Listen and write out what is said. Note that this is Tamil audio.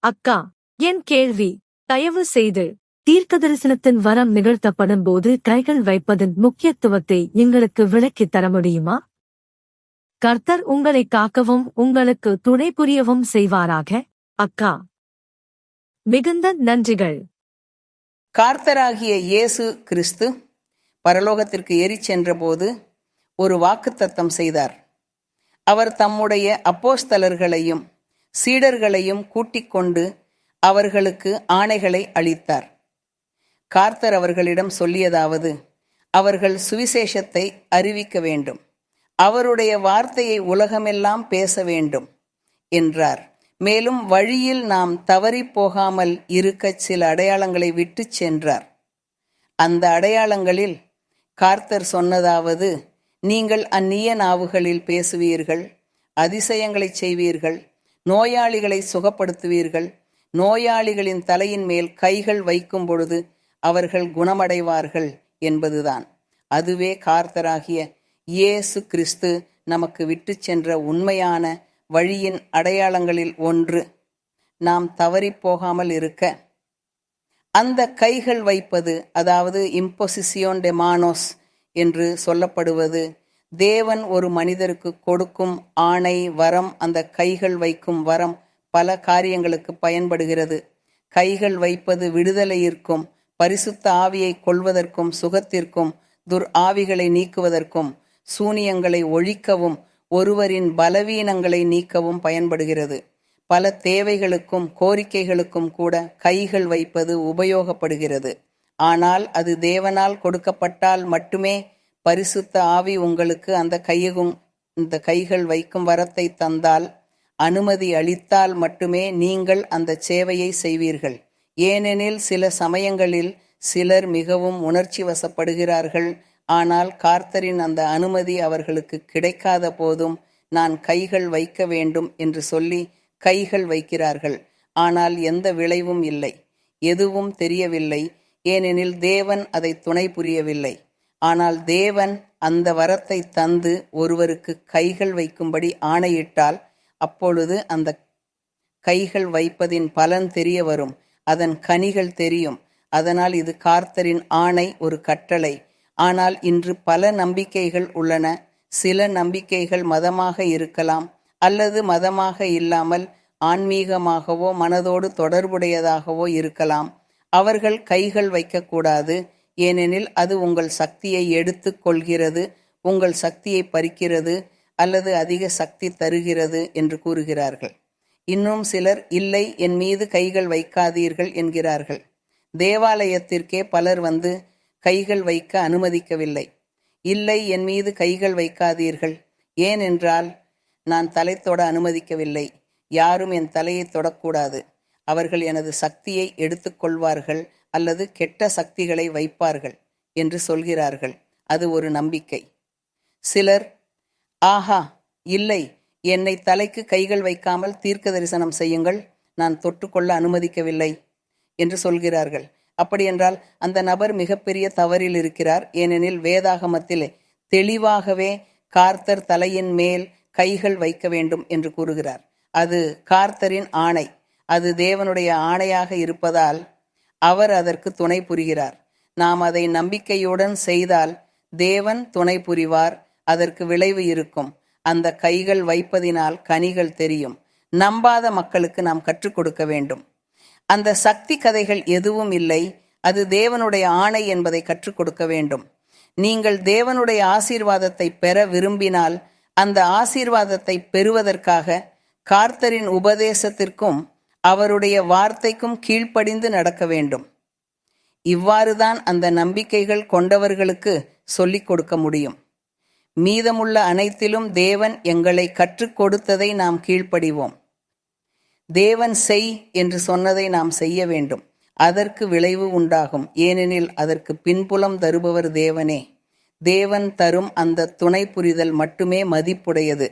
அக்கா என் கேள்வி. தயவு செய்து தீர்க்க தரிசனத்தின் வரம் நிகழ்த்தப்படும் போது கைகள் வைப்பதன் முக்கியத்துவத்தை எங்களுக்கு விளக்கித் தர முடியுமா? கர்த்தர் உங்களை காக்கவும் உங்களுக்கு துணை புரியவும் செய்வாராக? அக்கா. மிகுந்த நன்றிகள். கார்த்தராகிய இயேசு கிறிஸ்து பரலோகத்திற்கு ஏறிச் சென்றபோது ஒரு வாக்குத்தத்தம் செய்தார். அவர் தம்முடைய அப்போஸ்தலர்களையும் சீடர்களையும் கூட்டிக் கொண்டு அவர்களுக்கு ஆணைகளை அளித்தார். கார்த்தர் அவர்களிடம் சொல்லியதாவது அவர்கள் சுவிசேஷத்தை அறிவிக்க வேண்டும். அவருடைய வார்த்தையை உலகமெல்லாம் பேச வேண்டும் என்றார். மேலும் வழியில் நாம் தவறிப் போகாமல் இருக்கச் சில அடையாளங்களை விட்டுச் சென்றார். அந்த அடையாளங்களில் கார்த்தர் சொன்னதாவது நீங்கள் அந்நிய நாவுகளில் பேசுவீர்கள் அதிசயங்களைச் செய்வீர்கள் நோயாளிகளை சுகப்படுத்துவீர்கள். நோயாளிகளின் தலையின் மேல் கைகள் வைக்கும் பொழுது அவர்கள் குணமடைவார்கள் என்பதுதான். அதுவே கார்த்தராகிய இயேசு கிறிஸ்து நமக்கு விட்டுச் சென்ற உண்மையான வழியின் அடையாளங்களில் ஒன்று. நாம் தவறிப் போகாமல் இருக்க. அந்த கைகள் வைப்பது அதாவது இம்போசிசியோன் டெமானோஸ் என்று சொல்லப்படுவது தேவன் ஒரு மனிதருக்கு கொடுக்கும் ஆணை வரம் அந்த கைகள் வைக்கும் வரம் பல காரியங்களுக்கு பயன்படுகிறது. கைகள் வைப்பது விடுதலையிற்கும் பரிசுத்த ஆவியை கொள்வதற்கும் சுகத்திற்கும் துர் ஆவிகளை நீக்குவதற்கும் சூனியங்களை ஒழிக்கவும் ஒருவரின் பலவீனங்களை நீக்கவும் பயன்படுகிறது. பல தேவைகளுக்கும் கோரிக்கைகளுக்கும் கூட கைகள் வைப்பது உபயோகப்படுகிறது. ஆனால் அது தேவனால் கொடுக்கப்பட்டால் மட்டுமே பரிசுத்த ஆவி உங்களுக்கு அந்த கையகும் இந்த கைகள் வைக்கும் வரத்தை தந்தால் அனுமதி அளித்தால் மட்டுமே நீங்கள் அந்த சேவையை செய்வீர்கள். ஏனெனில் சில சமயங்களில் சிலர் மிகவும் உணர்ச்சி வசப்படுகிறார்கள். ஆனால் கார்த்தரின் அந்த அனுமதி அவர்களுக்கு கிடைக்காத போதும் நான் கைகள் வைக்க வேண்டும் என்று சொல்லி கைகள் வைக்கிறார்கள். ஆனால் எந்த விளைவும் இல்லை. எதுவும் தெரியவில்லை. ஏனெனில் தேவன் அதை துணை புரியவில்லை. ஆனால் தேவன் அந்த வரத்தை தந்து ஒருவருக்கு கைகள் வைக்கும்படி ஆணையிட்டால் அப்பொழுது அந்த கைகள் வைப்பதின் பலன் தெரிய வரும். அதன் கனிகள் தெரியும். அதனால் இது கார்த்தரின் ஆணை ஒரு கட்டளை. ஆனால் இன்று பல நம்பிக்கைகள் உள்ளன. சில நம்பிக்கைகள் மதமாக இருக்கலாம் அல்லது மதமாக இல்லாமல் ஆன்மீகமாகவோ மனதோடு தொடர்புடையதாகவோ இருக்கலாம். அவர்கள் கைகள் வைக்கக்கூடாது. ஏனெனில் அது உங்கள் சக்தியை எடுத்து கொள்கிறது உங்கள் சக்தியை பறிக்கிறது அல்லது அதிக சக்தி தருகிறது என்று கூறுகிறார்கள். இன்னும் சிலர் இல்லை என் மீது கைகள் வைக்காதீர்கள் என்கிறார்கள். தேவாலயத்திற்கே பலர் வந்து கைகள் வைக்க அனுமதிக்கவில்லை. இல்லை என் மீது கைகள் வைக்காதீர்கள். ஏனென்றால் நான் தலை தொட அனுமதிக்கவில்லை. யாரும் என் தலையை தொடக்கூடாது. அவர்கள் எனது சக்தியை எடுத்துக்கொள்வார்கள். அல்லது கெட்ட சக்திகளை வைப்பார்கள் என்று சொல்கிறார்கள். அது ஒரு நம்பிக்கை. சிலர் ஆஹா இல்லை என்னை தலைக்கு கைகள் வைக்காமல் தீர்க்க தரிசனம் செய்யுங்கள் நான் தொட்டுக்கொள்ள அனுமதிக்கவில்லை என்று சொல்கிறார்கள். அப்படியென்றால் அந்த நபர் மிகப்பெரிய தவறில் இருக்கிறார். ஏனெனில் வேதாகமத்தில் தெளிவாகவே கார்த்தர் தலையின் மேல் கைகள் வைக்க வேண்டும் என்று கூறுகிறார். அது கார்த்தரின் ஆணை. அது தேவனுடைய ஆணையாக இருப்பதால் அவர் அதற்கு துணை புரிகிறார். நாம் அதை நம்பிக்கையுடன் செய்தால் தேவன் துணை புரிவார் அதற்கு விளைவு இருக்கும். அந்த கைகள் வைப்பதினால் கனிகள் தெரியும். நம்பாத மக்களுக்கு நாம் கற்றுக் கொடுக்க வேண்டும். அந்த சக்தி கதைகள் எதுவும் இல்லை. அது தேவனுடைய ஆணை என்பதை கற்றுக் கொடுக்க வேண்டும். நீங்கள் தேவனுடைய ஆசீர்வாதத்தை பெற விரும்பினால் அந்த ஆசீர்வாதத்தை பெறுவதற்காக கார்த்தரின் உபதேசத்திற்கும் அவருடைய வார்த்தைக்கும் கீழ்ப்படிந்து நடக்க வேண்டும். இவ்வாறுதான் அந்த நம்பிக்கைகள் கொண்டவர்களுக்கு சொல்லிக் கொடுக்க முடியும். மீதமுள்ள அனைத்திலும் தேவன் எங்களை கற்றுக் கொடுத்ததை நாம் கீழ்ப்படிவோம். தேவன் செய் என்று சொன்னதை நாம் செய்ய வேண்டும். அதற்கு விளைவு உண்டாகும். ஏனெனில் அதற்கு பின்புலம் தருபவர் தேவனே. தேவன் தரும் அந்த துணை புரிதல் மட்டுமே மதிப்புடையது.